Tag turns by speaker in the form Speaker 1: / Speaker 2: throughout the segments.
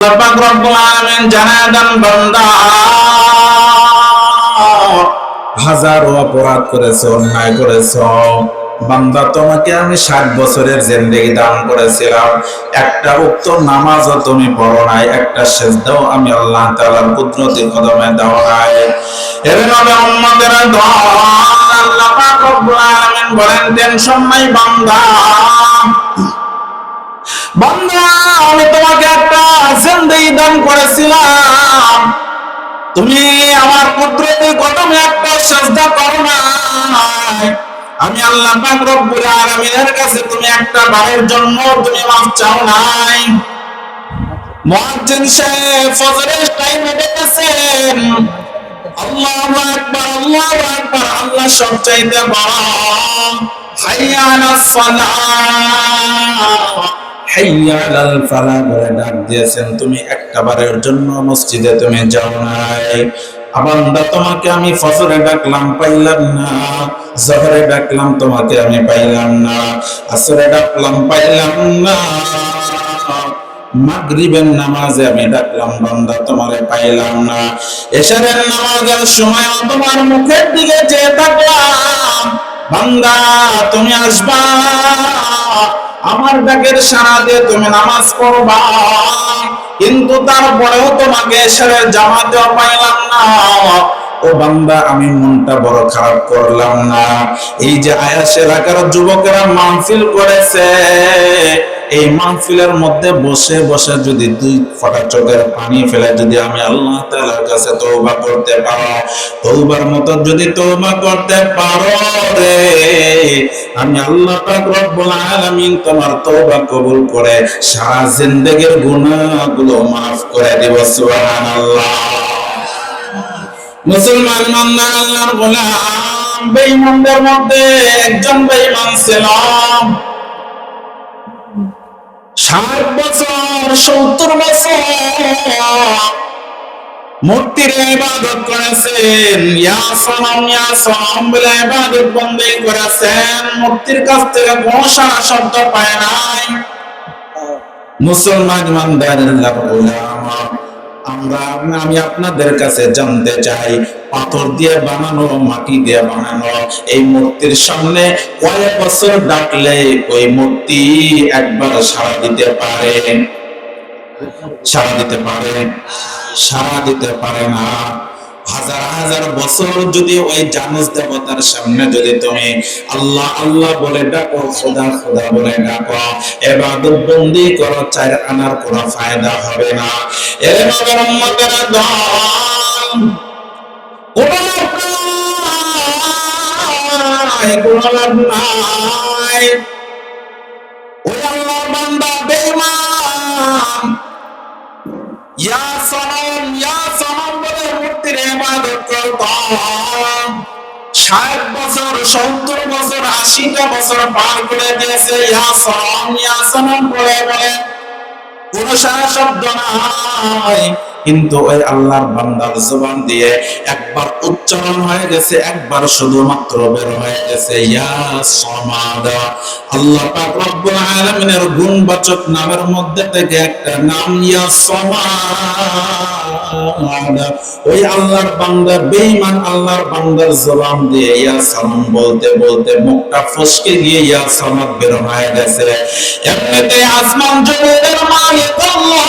Speaker 1: পাক রব্বুল আলামিন জানায় হাজারো অপরাধ করেছ, অন্যায় করেছ। বান্দা, তোমাকে আমি ষাট বছরের জিন্দেগি দান করেছিলাম। একটা উক্ত নামাজও তুমি পড়ো নাই, একটা সেজদাও আমি আল্লাহ তাআলার কুদরতি কদমে দাও নাই। আল্লাহ বলেন টেনশন নাই বান্দা বান্দা, আমি তোমাকে একটা জিন্দেগি দান করেছিলাম। তুমি আমার কুদরতি কদমে একটা সেজদা করো নাই। আমি আল্লাহ পাক রব্বুল আলামিনের কাছে তুমি একটা বারের জন্য তুমি মাফ চাও নাই। মুয়াজ্জিন সাহেব ফজরের টাইমে ডেকেছেন আল্লাহু আকবার আল্লাহু আকবার, আল্লাহ সবচাইতে বড় হাইয়া আলাস সালাহ মসজিদে তুমি যাও নাই। ডাকলাম, পাইলাম না। তোমাকে আমি পাইলাম না। মাগরিবের নামাজে আমি ডাকলাম, বান্দা তোমারে পাইলাম না। এশারের নামাজের সময় তোমার মুখের দিকে চেয়ে থাকলাম। বান্দা, তুমি আসবা। আমার ডাকের সারা দিয়ে তুমি নামাজ পড়বা। কিন্তু তারপরেও তোমাকে এসে জামা দেওয়া পাইলাম না। ও বান্দা, আমি মনটা বড় খারাপ করলাম না। এই যে আয়াস এলাকার যুবকেরা মাহফিল করেছে এই মাহফিলের মধ্যে বসে বসে যদি দুই ফটা চোখের পানি ফেলে যদি আমি আল্লাহ তাআলার কাছে তওবা করতে পারো, তওবার মতো যদি তওবা করতে পারো রে, আমি আল্লাহ পাক রব্বুল তোমার তওবা কবুল করে সারা জিন্দেগীর গুনাহগুলো maaf করে দেব, সুবহানাল্লাহ। মুসলমান মান্না আল্লাহর গোলাম, বেঈমানদের মধ্যে একজন বেঈমান ছিল ষাট বছর, সত্তর বছর মূর্তির ইবাদত করেছেন। ইয়া সনম ইয়া সনম বলে ইবাদত বন্দী করেছেন। মূর্তির কাছ থেকে শব্দ পায় নাই। মুসলমান ইমানদারের গোলাম আমরা, আমি আপনাদের কাছে জানতে চাই, পাথর দিয়ে বানানো, মাটি দিয়ে বানানো, এই মূর্তির সামনে কয়েক বছর ডাকলে ওই মূর্তি একবার সাড়া দিতে পারে। সাড়া দিতে পারে? সাড়া দিতে পারে না। হাজার হাজার বছর যদি ওই জানুস দেবতার সামনে যদি তুমি আল্লাহ আল্লাহ বলে ডাকো, খোদা খোদা বলে ডাকো, এবাদত বন্দি করো চার আনার কোনো ফায়দা হবে না। নগর উম্মতের দল কোনো লাভ নাই। ওই আল্লাহর বান্দা বেঈমান। ইয়া সনম ইয়া ইবাদত করতাম ষাট বছর, সত্তর বছর, আশিটা বছর পার করে দিয়েছে ইয়া সনম ইয়া সনম বলে বলে। কোন সারা শব্দ নাই। কিন্তু ওই আল্লাহর বান্দার জবান দিয়ে একবার উচ্চারণ হয়ে গেছে, একবার শুধুমাত্র বের হয়ে গেছে। ইয়া সমাদ, আল্লাহ পাক রব্বুল আলামিনের গুণবাচক নামের মধ্যে থেকে একটা নাম, ইয়া সমাদ। ওই আল্লাহর বান্দা, বেঈমান আল্লাহর বান্দার জবান দিয়ে ইয়া সালাম বলতে বলতে মুখটা ফসকে গিয়ে ইয়া সমাদ বের হয়ে গেছে। এমনিতে আসমান জমিনের মালিক আল্লাহ।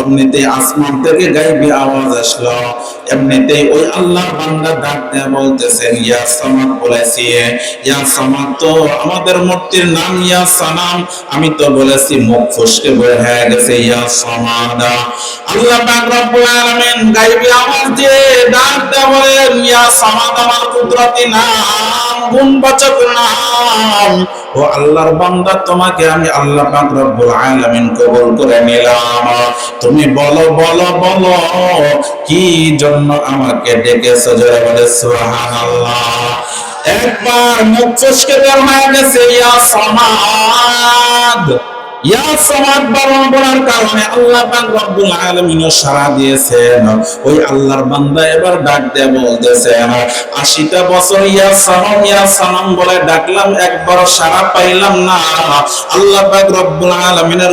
Speaker 1: এমনিতে আসমান থেকে গাইবি আওয়াজ আসলো। এমনিতে ওই আল্লাহ বান্দা ডাক দেয়া বলতেছেন ইয়া সামাদ, বলেছি, ইয়া সামাদ তো আমাদের মূর্তির নাম ইয়া সানাম। আমি তো বলেছি, মুখ ফুসকে বের হয়ে গেছে, ইয়া সামাদ। আল্লাহ পাক রব্বুল আলামিন গাইবি আওয়াজ দিয়ে ডাক দেয়া বলেন, ইয়া সামাদ, আমার কুদরতি নাম, গুণবাচক নাম। ও আল্লাহর বান্দা, তোমাকে আমি আল্লাহ পাক রব্বুল আলামিন কবুল করে নিলাম। তুমি বলো বলো বলো, কি জন্য আমাকে ডেকেছো জোরে বলে সুবহানাল্লাহ। একবার মুখ ফসকে বের হয়ে গেছে, ইয়া সামাদ। একবার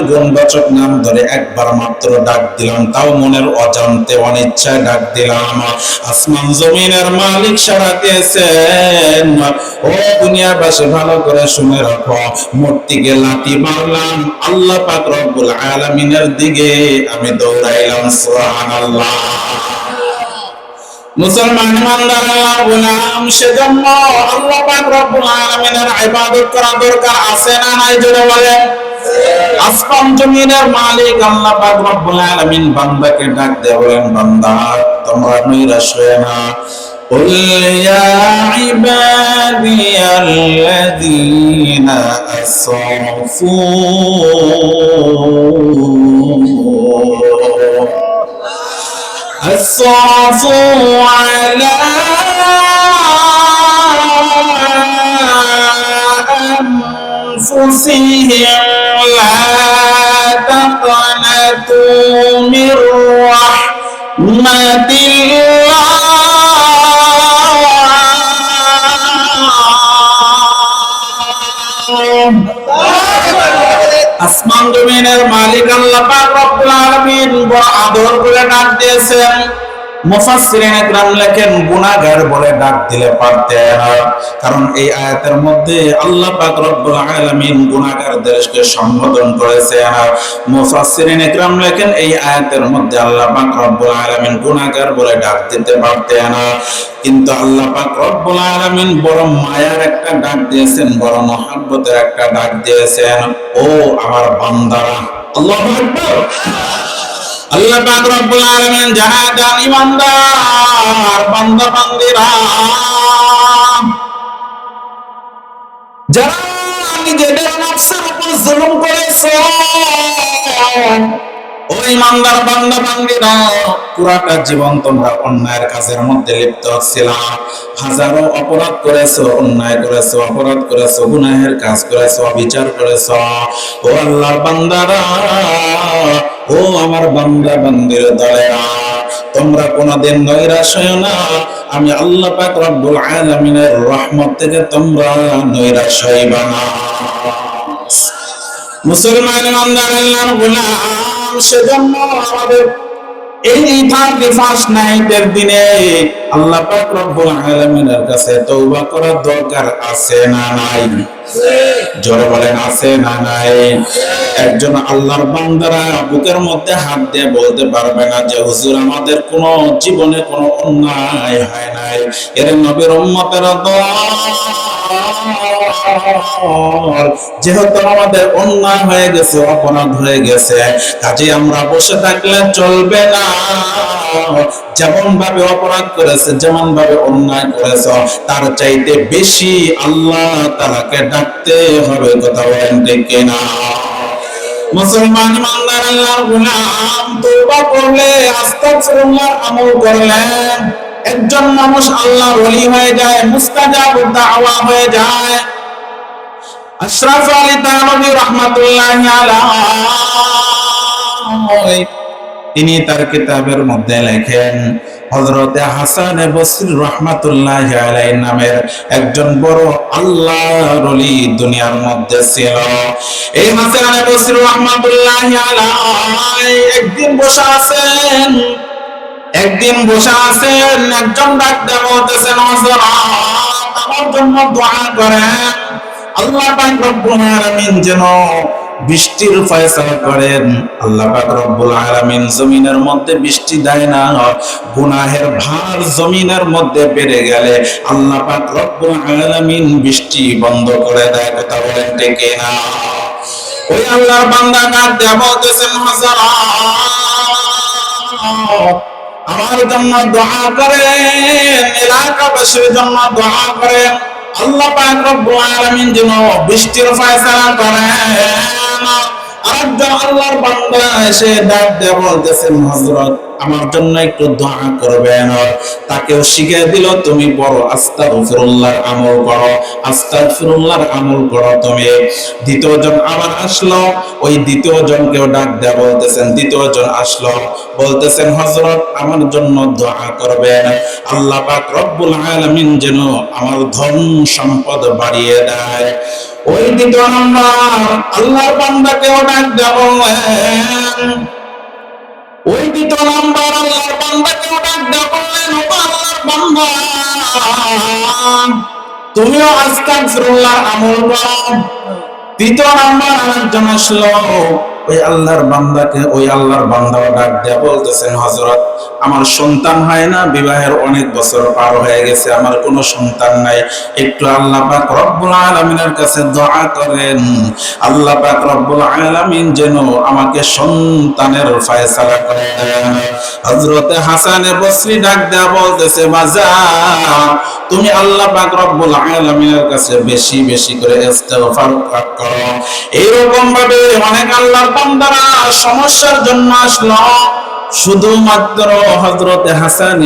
Speaker 1: গুণবাচক নাম ধরে একবার মাত্র ডাক দিলাম, তাও মনের অজান্তে, অনিচ্ছায় ডাক দিলাম। আসমান জমিনের মালিক সারা দিয়েছেন। ও দুনিয়াবাসী, ভালো করে শুনে রাখো, মূর্তিকে লাঠি মারলাম আল্লাহ পাক রব্বুল আলামিনের দিকে আমি দৌড়াইলাম, সুবহানাল্লাহ। মুসলমান সেজন্য আল্লাহ পাক রব্বুল আলামিনের ইবাদত করা দরকার, আছে না নাই আসমান জমিনের মালিক আল্লাহ পাক রব্বুল আলামিন বান্দাকে ডাক দিয়ে বলেন, বান্দা, তোমরা নৈরাশ না। قل يا عبادي الذين أسرفوا. أسرفوا على أنفسهم. لا تقنطوا من رحمة الله. আসমান জমিনের মালিক আল্লাহ পাক রব্বুল আলামিন বড় আদর করে ডাক দিয়েছেন। মুফাসসিরিন লেখেন বলে ডাক দিলে কারণ এই আয়াতের মধ্যে আল্লাহ সম্বোধন এই আয়াতের মধ্যে আল্লাহ বলে ডাক দিতে কিন্তু আল্লাহ পাক রব্বুল বড় মায়ার একটা ডাক দিয়েছেন, বড় মহব্বতের একটা ডাক দিয়েছেন। ও আমার বান্দারা, আল্লাহু আল্লাহ পাক রব্বুল আলামিন যারা জান ইমানদার, বান্দা বান্দিরা। যারা নিজেদের নফসের উপর জুলুম করেছে, ও ইমানদার বান্দা বান্দিরা, পুরাটা জীবন তোমরা অন্যায়ের কাজের মধ্যে লিপ্ত ছিলা। হাজারো অপরাধ করেছ, অন্যায় করেছ, অপরাধ করেছ, গুনাহের কাজ করেছ, অবিচার করেছ। ও আল্লাহর বান্দারা ও আমার বান্দা, বান্দির দলেরা, তোমরা কোনদিন নৈরাশ হইও না। আমি আল্লাহ পাক রব্বুল আলামিনের রহমত থেকে তোমরা নৈরাশ হইবা না। মুসলমান বান্দা আল্লাহর গোলাম, সেজন্য আমাদের এই ফার্স্ট নাইটের দিনে আল্লাহ পাক রব্বুল আলামিনের কাছে তওবা করার দরকার আছে না নাই? জোরে বলেন, আছে না নাই? একজন আল্লাহর বান্দারা বুকের মধ্যে হাত দিয়ে বলতে পারবে না যে, হুজুর, আমাদের কোনো জীবনে কোনো অন্যায় হয় নাই। এর নবীর যেহেতু আমাদের অন্যায় হয়ে গেছে, অপরাধ হয়ে গেছে কাজে আমরা বসে থাকলে চলবে না। যেমন ভাবে অপরাধ করেছে যেমন ভাবে অন্যায় করেছ, তার চাইতে বেশি আল্লাহ তালাকে ডাকতে হবে, কথা বলেন ডেকে না মুসলমান করলেন একজন মানুষ আল্লাহর ওলি হয়ে যায়, মুস্তাজাব যায়। তিনি তার কিতাবের মধ্যে লেখেন, হযরতে হাসান বসরি রাহমাতুল্লাহ নামের একজন বড় আল্লাহ রলি দুনিয়ার মধ্যে ছিল। এই হাসান বসরি রাহমাতুল্লাহ একদিন বসে আছেন, একদিন বসে আছেন, একজন ডাক্তার বলতেছেন আমার জন্য দোয়া করেন, আল্লাহ রব্বুল আলামিন যেন বৃষ্টির ফয়সালা করেন। আল্লাহ পাক রব্বুল আলামিন জমিনের মধ্যে বৃষ্টি দেয় না। গুনাহের ভার জমিনের মধ্যে বেড়ে গেলে আল্লাহ পাক রব্বুল আলামিন বৃষ্টি বন্ধ করে দেয়। কথা বলেন টেকে না ওই আল্লাহর বান্দা কার দেয়া বলতেছেন হযরত আমার জন্য দোয়া করেন, এলাকাবাসীর জন্য দোয়া করেন। আল্লাহ পাক রব্বুল আলামিন যেন বৃষ্টির ফয়সালা করেন। আরেকজন আল্লাহর বান্দা এসে ডাক দেওয়া বলতেছেন হযরত আমার জন্য একটু দোয়া করবেন। তাকেও শিখিয়ে দিল, তুমি বড় আস্তাগফিরুল্লাহর আমল করো। আস্তাগফিরুল্লাহর আমল করো তুমি। দ্বিতীয় জন আবার আসলো, ওই দ্বিতীয় জনকেও ডাক দেয়া বলতেছেন, দ্বিতীয় জন আসলো। বলতেছেন, হযরত, আমার জন্য দোয়া করবেন। আল্লাহ পাক রব্বুল আলামিন যেন আমার ধন সম্পদ বাড়িয়ে দেয়। ওই দ্বিতীয় নম্বর, আল্লাহর বান্দাকেও ডাক দেয়া বললেন ওই দ্বিতীয় নাম্বার আল্লাহর বান্দাকেও ডাক দেয়া বললেন আল্লাহর বান্দা। তুমিও আজকাল আমল করো। তৃতীয় নাম্বার আরেকজন আসলো। ওই আল্লাহর বান্দাকে ওই আল্লাহর বান্দাও ডাক দেয়া বলতেছেন, হযরত, আমার সন্তান হয় না? বিবাহের অনেক বছর পার হয়ে গেছে, আমার কোনো সন্তান নাই। একটু আল্লাহ পাক রব্বুল আলামিনের কাছে দোয়া করেন। আল্লাহ পাক রব্বুল আলামিন যেন আমাকে সন্তানের ফয়সালা করে দেন। হযরতে হাসানে বসরি ডাক দেয়া বলতেছে, বাজা, তুমি আল্লাহ পাক রব্বুল আলামিনের কাছে বেশি বেশি করে ইস্তেগফার করো। এইরকম ভাবে অনেক আল্লাহর সমস্যার জন্য শুধুমাত্র হজরতে হাসান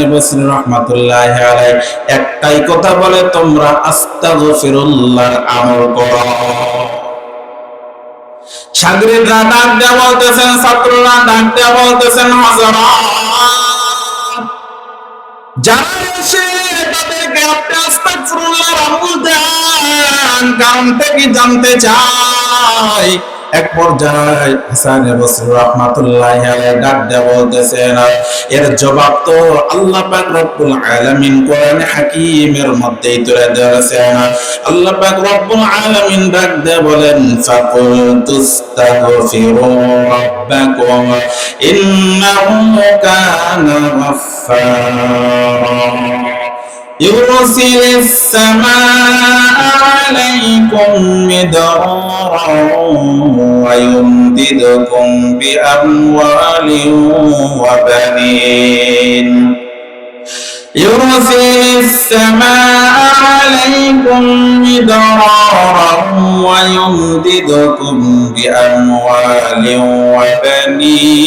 Speaker 1: একটাই কথা বলে, তোমরা আস্তাগফিরুল্লাহর আমল করো। ডাক বলতেছেন, ছাত্ররা ডাক বলতেছেন যারা এসে তাদেরকে আপনি আমল দেন কারণটা কি জানতে চাই এক পর্যায়ে হাসান বসরি রহমাতুল্লাহ আলাইহি ডাক দেয়া বলতেছেন এর জবাব তো আল্লাহ পাক রব্বুল আলামিন কোরআন হাকীমের মধ্যেই তুলে ধরেছেন আল্লাহ পাক আলামিন ডাক দেয়া বলেন ফাকুল তুস্তাগফিরু রাব্বাকুম, ইন্নাহু কানা গাফফারা। يرسل السماء عليكم مدرارا ويمددكم بأموال وبنين. يرسل السماء عليكم مدرارا ويمددكم بأموال وبنين.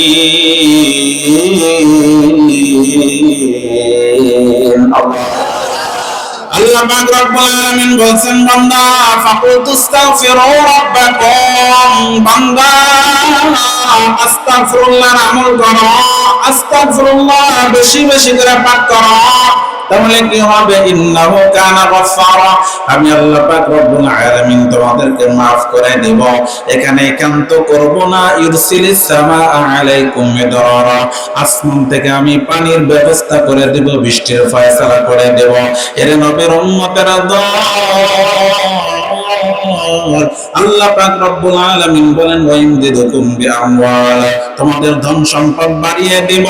Speaker 1: الله আল্লাহ পাক রব্বুল আলামিন বলেন বান্দা ফাকুল তুস্তাগফিরু রাব্বাকুম, বান্দা আস্তাগফিরুল্লাহর আমল করো, আস্তাগফিরুল্লাহ বেশি বেশি করে পাক করো। তাহলে কি হবে? ইন্নাহু কানা গাফফারা। আমি আল্লাহ পাক রব্বুল আলামিন তোমাদেরকে maaf করে দেব। এখানে একান্ত করব না, ইউরসিলিস সামা আলাইকুম মিদরারা। আসমান থেকে আমি পানির ব্যবস্থা করে দেব, বৃষ্টির ফয়সালা করে দেব। এর নবীর উম্মতেরা দল! আল্লাহ পাক রব্বুল আলামিন বলেন ওয়াইমদিদুকুম বিআমওয়াল তোমাদের ধন সম্পদ বাড়িয়ে দেব,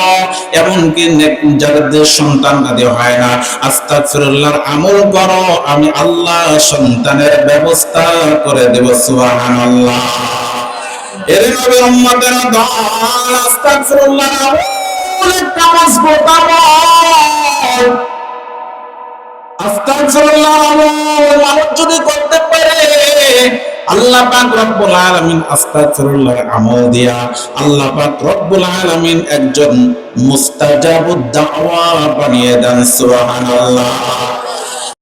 Speaker 1: এমনকি নেক- যাদের সন্তান আদি হয় না। আস্তাগফিরুল্লাহর আমল করো, আমি আল্লাহ সন্তানের ব্যবস্থা করে দেব, সুবহানাল্লাহ। এর নবী উম্মতের দল, আস্তাগফিরুল্লাহর আমল একটা মজবুত আমল আস্তাগফিরুল্লাহ মানুষ যদি করতে পারে আল্লাহ পাক রব্বুল আলামিন আস্তাগফিরুল্লাহ আমল দিয়া আল্লাহ পাক রব্বুল আলামিন একজন মুস্তাজাবুদ দাওয়া বানিয়ে দেন, সুবহানাল্লাহ।